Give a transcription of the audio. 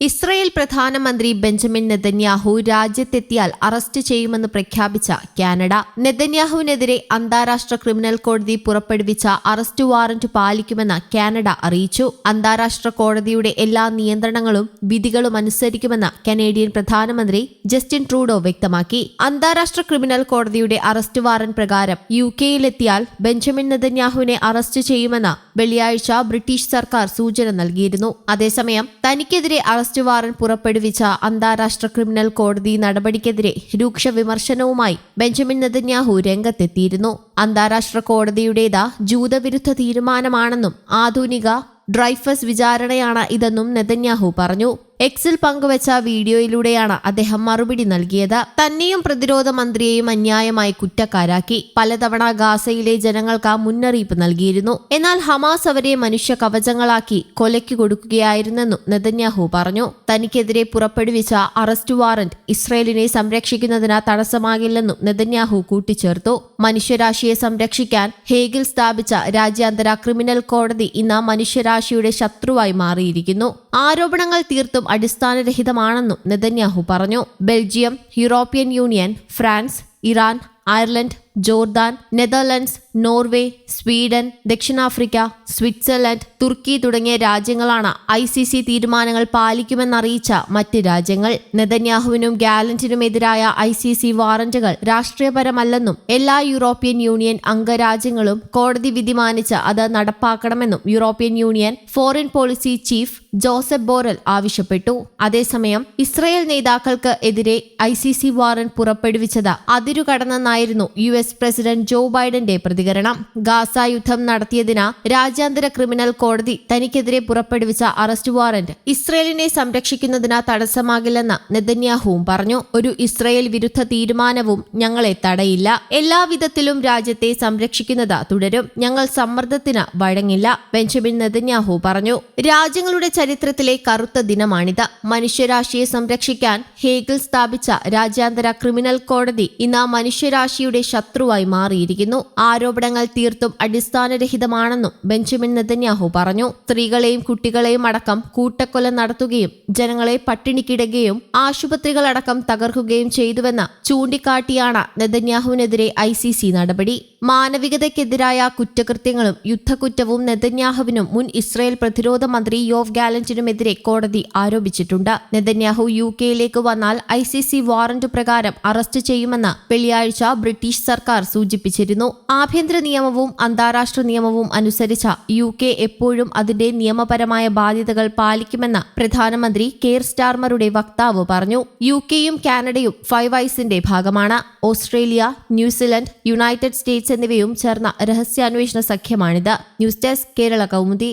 Israel പ്രധാനമന്ത്രി Benjamin Netanyahu രാജ്യത്തെത്തിയാൽ arrest ചെയ്യുമെന്ന് പ്രഖ്യാപിച്ച കാനഡ. നെതന്യാഹുവിനെതിരെ അന്താരാഷ്ട്ര ക്രിമിനൽ കോടതി പുറപ്പെടുവിച്ച അറസ്റ്റ് വാറന്റ് പാലിക്കുമെന്ന് കാനഡ അറിയിച്ചു. അന്താരാഷ്ട്ര കോടതിയുടെ എല്ലാ നിയന്ത്രണങ്ങളും വിധികളും അനുസരിക്കുമെന്ന് കനേഡിയൻ പ്രധാനമന്ത്രി ജസ്റ്റിൻ ട്രൂഡോ വ്യക്തമാക്കി. അന്താരാഷ്ട്ര ക്രിമിനൽ കോടതിയുടെ അറസ്റ്റ് വാറന്റ് പ്രകാരം യു കെയിലെത്തിയാൽ ബെഞ്ചമിൻ നെതന്യാഹുവിനെ അറസ്റ്റ് ചെയ്യുമെന്ന് വെള്ളിയാഴ്ച ബ്രിട്ടീഷ് സർക്കാർ സൂചന നൽകിയിരുന്നു. അതേസമയം തനിക്കെതിരെ അറസ്റ്റ് വാറന്റ് പുറപ്പെടുവിച്ച അന്താരാഷ്ട്ര ക്രിമിനൽ കോടതി നടപടിക്കെതിരെ രൂക്ഷ വിമർശനവുമായി ബെഞ്ചമിൻ നെതന്യാഹു രംഗത്തെത്തിയിരുന്നു. അന്താരാഷ്ട്ര കോടതിയുടേത് ജൂതവിരുദ്ധ തീരുമാനമാണെന്നും ആധുനിക ഡ്രൈഫസ് വിചാരണയാണ് ഇതെന്നും നെതന്യാഹു പറഞ്ഞു. എക്സിൽ പങ്കുവച്ച വീഡിയോയിലൂടെയാണ് അദ്ദേഹം മറുപടി നൽകിയത്. തന്നെയും പ്രതിരോധ മന്ത്രിയെയും അന്യായമായി കുറ്റക്കാരാക്കി. പലതവണ ഗാസയിലെ ജനങ്ങൾക്ക് മുന്നറിയിപ്പ് നൽകിയിരുന്നു. എന്നാൽ ഹമാസ് അവരെ മനുഷ്യ കവചങ്ങളാക്കി കൊലയ്ക്ക് കൊടുക്കുകയായിരുന്നെന്നും നെതന്യാഹു പറഞ്ഞു. തനിക്കെതിരെ പുറപ്പെടുവിച്ച അറസ്റ്റ് വാറന്റ് ഇസ്രയേലിനെ സംരക്ഷിക്കുന്നതിന് തടസ്സമാകില്ലെന്നും നെതന്യാഹു കൂട്ടിച്ചേർത്തു. മനുഷ്യരാശിയെ സംരക്ഷിക്കാൻ ഹേഗിൽ സ്ഥാപിച്ച രാജ്യാന്തര ക്രിമിനൽ കോടതി ഇന്ന് മനുഷ്യരാശിയുടെ ശത്രുവായി മാറിയിരിക്കുന്നു. ആരോപണങ്ങൾ തീർത്തും അടിസ്ഥാനരഹിതമാണെന്നും നെതന്യാഹു പറഞ്ഞു. Belgium European Union France Iran Ireland Jordan Netherlands Norway Sweden ദക്ഷിണാഫ്രിക്ക സ്വിറ്റ്സർലൻഡ് തുർക്കി തുടങ്ങിയ രാജ്യങ്ങളാണ് ഐ സി സി തീരുമാനങ്ങൾ പാലിക്കുമെന്നറിയിച്ച മറ്റ് രാജ്യങ്ങൾ. നെതന്യാഹുവിനും ഗാലന്റിനുമെതിരായ ഐ സി സി വാറന്റുകൾ രാഷ്ട്രീയപരമല്ലെന്നും എല്ലാ യൂറോപ്യൻ യൂണിയൻ അംഗരാജ്യങ്ങളും കോടതി വിധി മാനിച്ച് അത് നടപ്പാക്കണമെന്നും European Union foreign policy chief Joseph Borrell ആവശ്യപ്പെട്ടു. അതേസമയം ഇസ്രയേൽ നേതാക്കൾക്ക് എതിരെ ഐ സി സി വാറന്റ് പുറപ്പെടുവിച്ചത് അതിരുകടന്നെന്നായിരുന്നു യു എസ് പ്രസിഡന്റ് ജോ ബൈഡന്റെ പ്രതികരണം. ഗാസ യുദ്ധം നടത്തിയതിന് രാജ്യാന്തര ക്രിമിനൽ കോടതി തനിക്കെതിരെ പുറപ്പെടുവിച്ച അറസ്റ്റ് വാറന്റ് ഇസ്രയേലിനെ സംരക്ഷിക്കുന്നതിന് തടസ്സമാകില്ലെന്ന് നെതന്യാഹുവും പറഞ്ഞു. ഒരു ഇസ്രയേൽ വിരുദ്ധ തീരുമാനവും ഞങ്ങളെ തടയില്ല. എല്ലാവിധത്തിലും രാജ്യത്തെ സംരക്ഷിക്കുന്നത് തുടരും. ഞങ്ങൾ സമ്മർദ്ദത്തിന് വഴങ്ങില്ല ബെഞ്ചമിൻ നെതന്യാഹു പറഞ്ഞു. രാജ്യങ്ങളുടെ ചരിത്രത്തിലെ കറുത്ത ദിനമാണിത്. മനുഷ്യരാശിയെ സംരക്ഷിക്കാൻ ഹേഗിൽ സ്ഥാപിച്ച രാജ്യാന്തര ക്രിമിനൽ കോടതി ഇന്ന് മനുഷ്യരാശിയുടെ ശത്രുവായി മാറിയിരിക്കുന്നു. ആരോപണങ്ങൾ തീർത്തും അടിസ്ഥാനരഹിതമാണെന്നും ബെഞ്ചമിൻ നെതന്യാഹു പറഞ്ഞു. സ്ത്രീകളെയും കുട്ടികളെയും അടക്കം കൂട്ടക്കൊല നടത്തുകയും ജനങ്ങളെ പട്ടിണിക്കിടുകയും ആശുപത്രികളടക്കം തകർക്കുകയും ചെയ്തുവെന്ന് ചൂണ്ടിക്കാട്ടിയാണ് നെതന്യാഹുവിനെതിരെ ഐ സി സി നടപടി. മാനവികതയ്ക്കെതിരായ കുറ്റകൃത്യങ്ങളും യുദ്ധക്കുറ്റവും നെതന്യാഹുവിനും മുൻ ഇസ്രയേൽ പ്രതിരോധ മന്ത്രി യോവ് ഗാലന്റിനുമെതിരെ കോടതി ആരോപിച്ചിട്ടുണ്ട്. നെതന്യാഹു യു കെയിലേക്ക് വന്നാൽ ഐ സി സി വാറന്റ് പ്രകാരം അറസ്റ്റ് ചെയ്യുമെന്ന് വെള്ളിയാഴ്ച ബ്രിട്ടീഷ് സർക്കാർ സൂചിപ്പിച്ചിരുന്നു. ആഭ്യന്തര നിയമവും അന്താരാഷ്ട്ര നിയമവും അനുസരിച്ച യു കെ എപ്പോഴും അതിന്റെ നിയമപരമായ ബാധ്യതകൾ പാലിക്കുമെന്ന് പ്രധാനമന്ത്രി കെയർ സ്റ്റാർമറുടെ വക്താവ് പറഞ്ഞു. യു കെയും കാനഡയും ഫൈവ് ഐസിന്റെ ഭാഗമാണ്. ഓസ്ട്രേലിയ ന്യൂസിലൻഡ് യുണൈറ്റഡ് സ്റ്റേറ്റ്സ് എന്നിവയും ചേർന്ന രഹസ്യാന്വേഷണ സഖ്യമാണിത്. News desk Kerala Kaumudi.